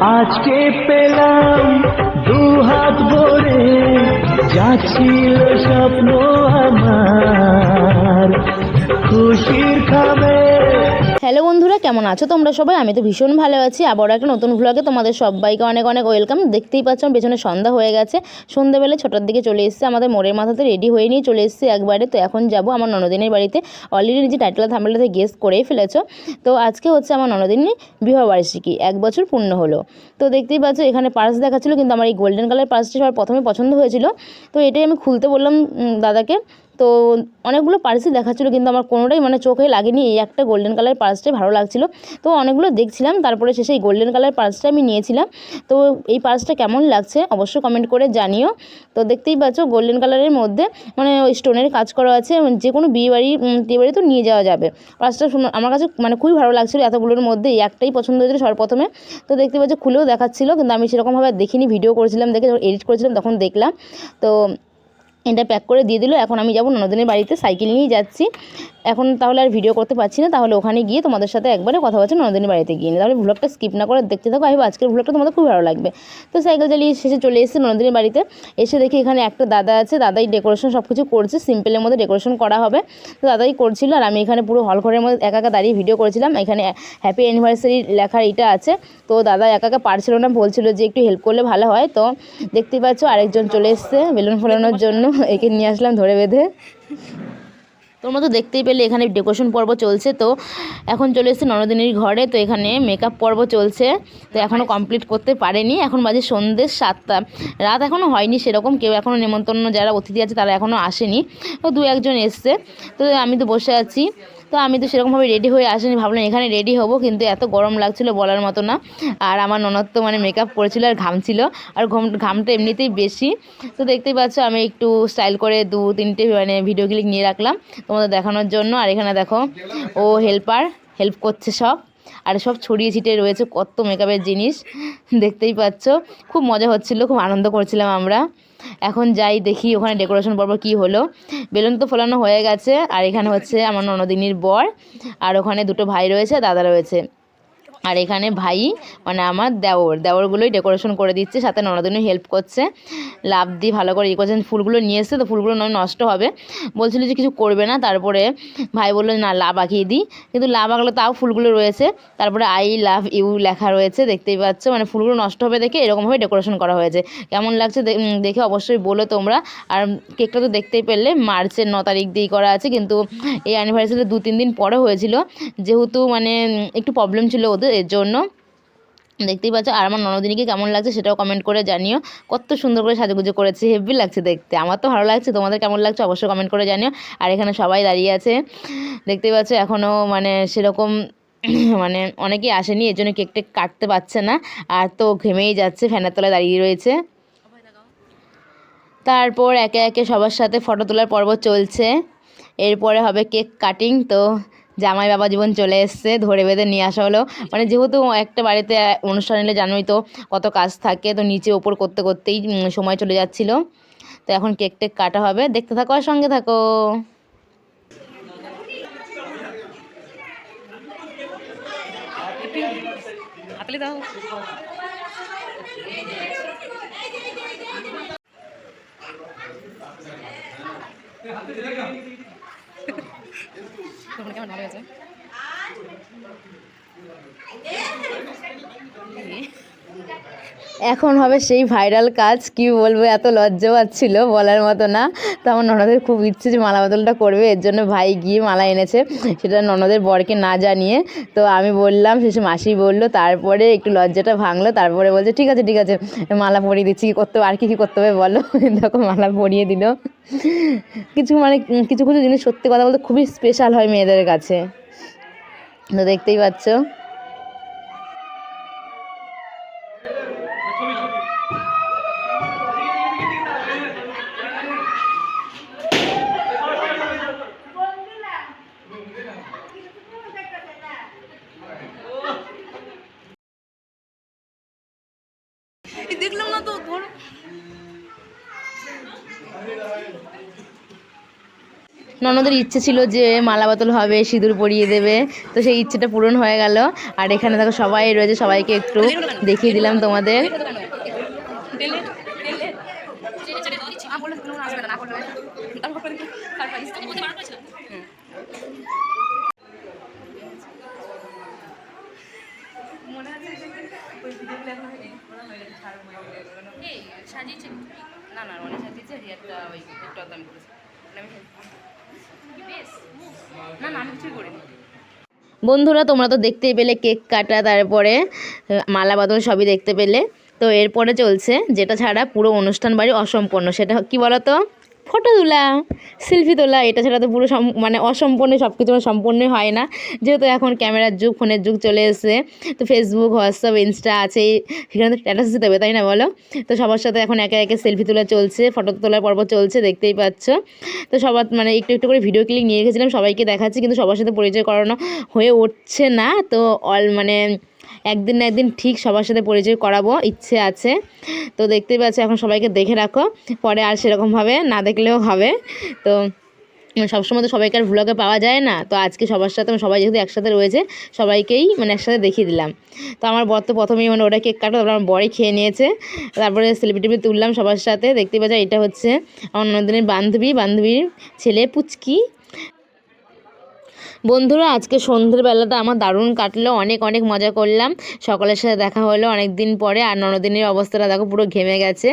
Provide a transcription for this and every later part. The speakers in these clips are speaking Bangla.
আজকে পেলাম দু হাত ভরে যাচ্ছিল স্বপ্ন আমার। খুশির খাবে হ্যালো বন্ধুরা, কেমন আছো তোমরা সবাই? আমি তো ভীষণ ভালো আছি। আবারও একটা নতুন ভ্লগে তোমাদের সবাইকে অনেক অনেক ওয়েলকাম দেখতেই পাচ্ছ, আমার পেছনে সন্ধ্যা হয়ে গেছে। সন্ধ্যাবেলা ছটার দিকে চলে এসেছে। আমাদের মোড়ের মাথাতে রেডি হয়ে নিয়ে চলে এসেছে একবারে। তো এখন যাব আমার ননদিনের বাড়িতে। অলরেডি নিজে টাইটেল থামলাতে গেস করেই ফেলেছ। তো আজকে হচ্ছে আমার ননদিনী বিবাহবার্ষিকী। এক বছর পূর্ণ হলো। তো দেখতেই পাচ্ছ, এখানে পার্স দেখাচ্ছিলো, কিন্তু আমার এই গোল্ডেন কালার পার্সটি সবার প্রথমে পছন্দ হয়েছিল। তো এটাই আমি খুলতে বললাম দাদাকে। তো অনেকগুলো পার্সই দেখাচ্ছিলো, কিন্তু আমার কোনোটাই মানে চোখে লাগেনি। এই একটা গোল্ডেন কালার পার্সটাই ভালো লাগছিল। তো অনেকগুলো দেখছিলাম, তারপরে শেষে এই গোল্ডেন কালার পার্সটা আমি নিয়েছিলাম। তো এই পার্সটা কেমন লাগছে অবশ্যই কমেন্ট করে জানিও। তো দেখতেই পাচ্ছ গোল্ডেন কালারের মধ্যে মানে ওই স্টোনের কাজ করা আছে যে কোনো বিয়ে বাড়ি বিয়ে বাড়ি তো নিয়ে যাওয়া যাবে। পার্সটা আমার কাছে মানে খুবই ভালো লাগছিল এতগুলোর মধ্যে, এই একটাই পছন্দ হয়েছিল সবার প্রথমে তো দেখতে পাচ্ছ খুলেও দেখাচ্ছিলো, কিন্তু আমি সেরকমভাবে দেখিনি ভিডিও করেছিলাম দেখে যখন এডিট করেছিলাম তখন দেখলাম। তো এটা প্যাক করে দিয়ে দিল এখন আমি যাব ননদিনের বাড়িতে সাইকেল নিয়ে যাচ্ছি। এখন তাহলে আর ভিডিও করতে পারছি না, তাহলে ওখানে গিয়ে তোমাদের সাথে একবারে কথা বলছি ননদিনের বাড়িতে গিয়ে তাহলে ভ্লগটা স্কিপ না করে দেখতে থাকো, আমি আজকের ভ্লগটা তোমাদের খুব ভালো লাগবে। তো সাইকেল চালিয়ে শেষে চলে এসেছে ননদিনের বাড়িতে। এসে দেখি এখানে একটা দাদা আছে, দাদাই ডেকোরেশন সব কিছু করছে সিম্পলের মধ্যে ডেকোরেশন করা হবে। তো দাদাই করছিল আর আমি এখানে পুরো হল ঘরের মধ্যে একা একা দাঁড়িয়ে ভিডিও করেছিলাম। এখানে হ্যাপি অ্যানিভার্সারি লেখার এটা আছে। তো দাদা একা একা পারছিল না, বলছিল যে একটু হেল্প করলে ভালো হয়। তো দেখতেই পাচ্ছ আরেকজন চলে এসছে, বেলুন ফোলানোর জন্য, একে নিয়ে আসলাম ধরে বেঁধে। তোমরা তো দেখতেই পেলে এখানে ডেকোরেশন পর্ব চলছে। তো এখন চলে এসেছে ননদিনীর ঘরে। তো এখানে মেকআপ পর্ব চলছে। তো এখনও কমপ্লিট করতে পারেনি। এখন বাজে সন্ধ্যে সাতটা। রাত এখনও হয়নি সেরকম। কেউ এখনও নেমন্তন্ন যারা অতিথি আছে তারা এখনও আসেনি। তো দু একজন এসছে। তো আমি তো বসে আছি। তো আমি তো সেরকমভাবে রেডি হয়ে আসিনি। ভাবলাম এখানে রেডি হব, কিন্তু এত গরম লাগছিল বলার মতো না। আর আমার ননদ তো মানে মেকআপ করেছিল আর ঘামছিল আর ঘম, ঘামটা এমনিতেই বেশি। তো দেখতেই পাচ্ছ আমি একটু স্টাইল করে দু, তিনটে মানে ভিডিও ক্লিক নিয়ে রাখলাম তোমাদের দেখানোর জন্য। আর এখানে দেখো, ও হেল্পার হেল্প করছে সব। আর সব ছড়িয়ে ছিটিয়ে রয়েছে, কত মেকআপের জিনিস, দেখতেই পাচ্ছ। খুব মজা হচ্ছিল, খুব আনন্দ করছিলাম আমরা। এখন যাই দেখি ওখানে ডেকোরেশন পর্ব কি হলো। বেলুন তো ফোলানো হয়ে গেছে, আর এখানে হচ্ছে আমার ননদিনীর বর, আর ওখানে দুটো ভাই রয়েছে, দাদা রয়েছে। আর এখানে ভাই মানে আমার দেওর, দেওরগুলোই ডেকোরেশন করে দিচ্ছে, সাথে ননদিনও হেল্প করছে। লাভ দিয়ে ভালো করে ইয়ে করছেন ফুলগুলো নিয়ে এসছে, তো ফুলগুলো নয়, নষ্ট হবে। বলছিল যে কিছু করবে না, তারপরে ভাই বলল না, লাভ আঁকিয়ে দিই। কিন্তু লাভ আঁকলে তাও ফুলগুলো রয়েছে। তারপরে আই লাভ ইউ লেখা রয়েছে, দেখতেই পাচ্ছ। মানে ফুলগুলো নষ্ট হবে দেখে এরকমভাবে ডেকোরেশন করা হয়েছে। কেমন লাগছে দেখে অবশ্যই বলো তোমরা। আর কেকটা তো দেখতেই পেলে, মার্চের ন তারিখ দিয়েই করা আছে। কিন্তু এই অ্যানিভার্সারি দু তিন দিন পরে হয়েছিল। যেহেতু মানে একটু প্রবলেম ছিল ওদের এর জন্য। দেখতেই পাচ্ছ, আর আমার ননদিনীকে কেমন লাগছে সেটাও কমেন্ট করে জানিও। কত সুন্দর করে সাজুগুজু করেছে হেভি লাগছে দেখতে। আমার তো ভালো লাগছে, তোমাদের কেমন লাগছে অবশ্যই কমেন্ট করে জানিও। আর এখানে সবাই দাঁড়িয়ে আছে। দেখতেই পাচ্ছ এখনও মানে সেরকম মানে অনেকেই আসেনি, এর জন্য কেক টেক কাটতে পারছে না। আর তো ঘেমেই যাচ্ছে, ফ্যানের তলায় দাঁড়িয়ে রয়েছে। তারপর একে একে সবার সাথে ফটো তোলার পর্ব চলছে। এরপরে হবে কেক কাটিং তো জামাই বাবা জীবন চলে এসছে, ধরে বেঁধে নিয়ে আসা হলো। মানে যেহেতু একটা বাড়িতে অনুষ্ঠান এলে জানোই তো কত কাজ থাকে, তো নিচে ওপর করতে করতেই সময় চলে যাচ্ছিল। তো এখন কেক টেক কাটা হবে। দেখতে থাকো আর সঙ্গে থাকো। তখন কেমন ভালো হয়েছে এখন হবে সেই ভাইরাল কাজ, কি বলব, এত লজ্জা পাচ্ছিল বলার মতো না। তো আমার ননদের খুব ইচ্ছে যে মালা বদলটা করবে, এর জন্য ভাই গিয়ে মালা এনেছে, সেটা ননদের বরকে না জানিয়ে। তো আমি বললাম, শেষে মাসি বলল, তারপরে একটু লজ্জাটা ভাঙলো, তারপরে বলছে, ঠিক আছে ঠিক আছে, মালা পরিয়ে দিচ্ছি, কী করতে আর কী কী করতে হবে বলো? দেখো, মালা পরিয়ে দিল। কিছু মানে কিছু কিছু জিনিস সত্যি কথা বলতে খুবই স্পেশাল হয় মেয়েদের কাছে। দেখতেই পাচ্ছ। ননদের ইচ্ছে ছিল যে মালা বোতল হবে, সিঁদুর পরিয়ে দেবে, তো সেই ইচ্ছেটা পূরণ হয়ে গেল। আর এখানে দেখো সবাই রয়েছে, সবাইকে একটু দেখিয়ে দিলাম তোমাদের। সাজিয়েছে। না না অনেক সাজিয়েছে ওই একটু করেছে। বন্ধুরা, তোমরা তো দেখতেই পেলে কেক কাটা, তারপরে মালা বাদল সবই দেখতে পেলে। তো এরপরে চলছে, যেটা ছাড়া পুরো অনুষ্ঠান বাড়ি অসম্পূর্ণ, সেটা কি বলো তো ফটো তোলা সেলফি তোলা, এটা ছাড়া তো পুরো মানে অসম্পূর্ণ সব কিছু সম্পূর্ণ হয় না। যেহেতু এখন ক্যামেরার যুগ, ফোনের যুগ চলে এসেছে, তো ফেসবুক হোয়াটসঅ্যাপ ইনস্টা আছে সেখানে তো স্ট্যাটাস দিতে হবে, তাই না বলো? তো সবার সাথে এখন একে একে সেলফি তোলা চলছে ফটো তোলার পর্ব চলছে, দেখতেই পাচ্ছ। তো সবার মানে একটু একটু করে ভিডিও ক্লিক নিয়ে রেখেছিলাম, সবাইকে দেখাচ্ছি, কিন্তু সবার সাথে পরিচয় করানো হয়ে উঠছে না, তো অল মানে একদিন না একদিন ঠিক সবার সাথে পরিচয় করাবো, ইচ্ছে আছে। তো দেখতেই পাচ্ছ, এখন সবাইকে দেখে রাখো, পরে আর সেরকমভাবে না দেখলেও হবে। তো সবসময় তো সবাইকে আর ভ্লগে পাওয়া যায় না, তো আজকে সবার সাথে, সবাই যেহেতু একসাথে রয়েছে, সবাইকেই মানে একসাথে দেখিয়ে দিলাম। তো আমার বর তো প্রথমেই মানে ওটা কেক কাটো তারপর আমার বড়ই খেয়ে নিয়েছে, তারপরে সেলিব্রিটি তুললাম সবার সাথে দেখতে পাচ্ছ, এটা হচ্ছে আমার নন্দিনীর বান্ধবী, বান্ধবীর ছেলে পুচকি বন্ধুরা, আজকে সন্ধ্যের বেলাটা আমার দারুণ কাটলো। অনেক অনেক মজা করলাম। সকলের সাথে দেখা হলো অনেক দিন পরে আর ননদিনের অবস্থাটা দেখো পুরো ঘেমে গেছে।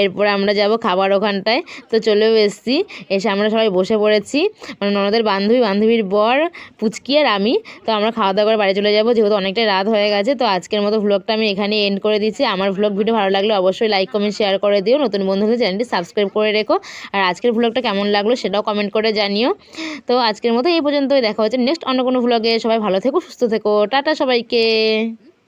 এরপরে আমরা যাব খাবার ওখানটায়। তো চলেও এসেছি। এসে আমরা সবাই বসে পড়েছি। মানে ননদের বান্ধবী, বান্ধবীর বর, পুচকি আর আমি। তো আমরা খাওয়া দাওয়া করে বাড়ি চলে যাব। যেহেতু অনেকটাই রাত হয়ে গেছে, তো আজকের মতো ভ্লগটা আমি এখানে এন্ড করে দিচ্ছি। আমার ভ্লগ ভিডিও ভালো লাগলে অবশ্যই লাইক কমেন্ট শেয়ার করে দিও। নতুন বন্ধু হলে চ্যানেলটি সাবস্ক্রাইব করে রেখো। আর আজকের ভ্লগটা কেমন লাগল সেটাও কমেন্ট করে জানিও। তো আজকের মতো এই পর্যন্তই। দেখা হচ্ছে। নেক্সট অন্য কোনো ভ্লগে সবাই ভালো থেকো সুস্থ থেকো। টাটা সবাইকে।